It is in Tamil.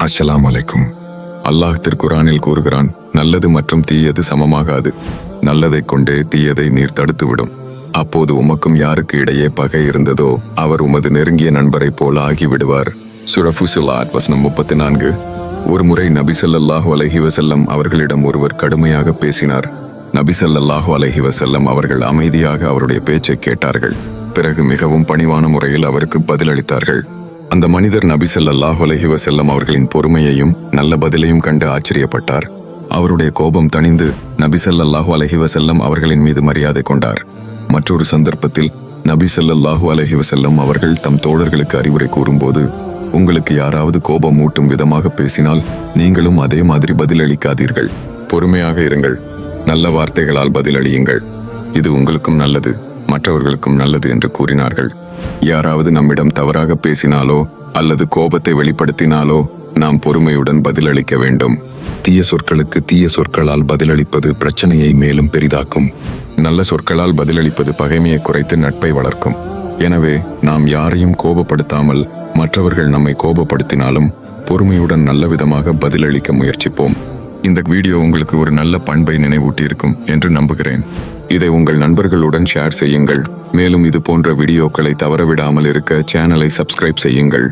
அஸ்ஸலாமு அலைக்கும் அல்லாஹ் திருக்குரானில் கூறுகிறான் நல்லது மற்றும் தீயது சமமாகாது. நல்லதைக் கொண்டே தீயதை நீர் தடுத்துவிடும். அப்போது உமக்கும் யாருக்கு இடையே பகை இருந்ததோ அவர் உமது நெருங்கிய நண்பரைப் போல ஆகிவிடுவார். சுரஃபுசுலாத் வசனம் முப்பத்தி நான்கு ஒருமுறை நபிசல்லாஹு அலஹி வசல்லம் அவர்களிடம் ஒருவர் கடுமையாக பேசினார். நபிசல்லாஹு அலஹி வசல்லம் அவர்கள் அமைதியாக அவருடைய பேச்சை கேட்டார்கள். பிறகு மிகவும் பணிவான முறையில் அவருக்கு பதிலளித்தார்கள். அந்த மனிதர் நபி ஸல்லல்லாஹு அலைஹி அவர்களின் பொறுமையையும் நல்ல பதிலையும் கண்டு ஆச்சரியப்பட்டார். அவருடைய கோபம் தணிந்து நபி ஸல்லல்லாஹு அலைஹி அவர்களின் மீது மரியாதை கொண்டார். மற்றொரு சந்தர்ப்பத்தில் நபி ஸல்லல்லாஹு அலைஹி அவர்கள் தம் தோழர்களுக்கு அறிவுரை கூறும்போது உங்களுக்கு யாராவது கோபம் மூட்டும் விதமாக பேசினால் நீங்களும் அதே மாதிரி பதிலளிக்காதீர்கள். பொறுமையாக இருங்கள். நல்ல வார்த்தைகளால் பதிலளியுங்கள். இது உங்களுக்கும் நல்லது. மற்றவர்களுக்கும் நல்லது என்று கூறினார்கள். யாராவது நம்மிடம் தவறாக பேசினாலோ அல்லது கோபத்தை வெளிப்படுத்தினாலோ நாம் பொறுமையுடன் பதிலளிக்க வேண்டும். தீய சொற்களுக்கு தீய சொற்களால் பதிலளிப்பது பிரச்சனையை மேலும் பெரிதாக்கும். நல்ல சொற்களால் பதிலளிப்பது பகைமையை குறைத்து நட்பை வளர்க்கும். எனவே நாம் யாரையும் கோபப்படுத்தாமல் மற்றவர்கள் நம்மை கோபப்படுத்தினாலும் பொறுமையுடன் நல்ல விதமாக பதிலளிக்க முயற்சிப்போம். இந்த வீடியோ உங்களுக்கு ஒரு நல்ல பண்பை நினைவூட்டியிருக்கும் என்று நம்புகிறேன். இதை உங்கள் நண்பர்களுடன் ஷேர் செய்யுங்கள். மேலும் இது போன்ற வீடியோக்களை தவறவிடாமல் இருக்க சேனலை சப்ஸ்கிரைப் செய்யுங்கள்.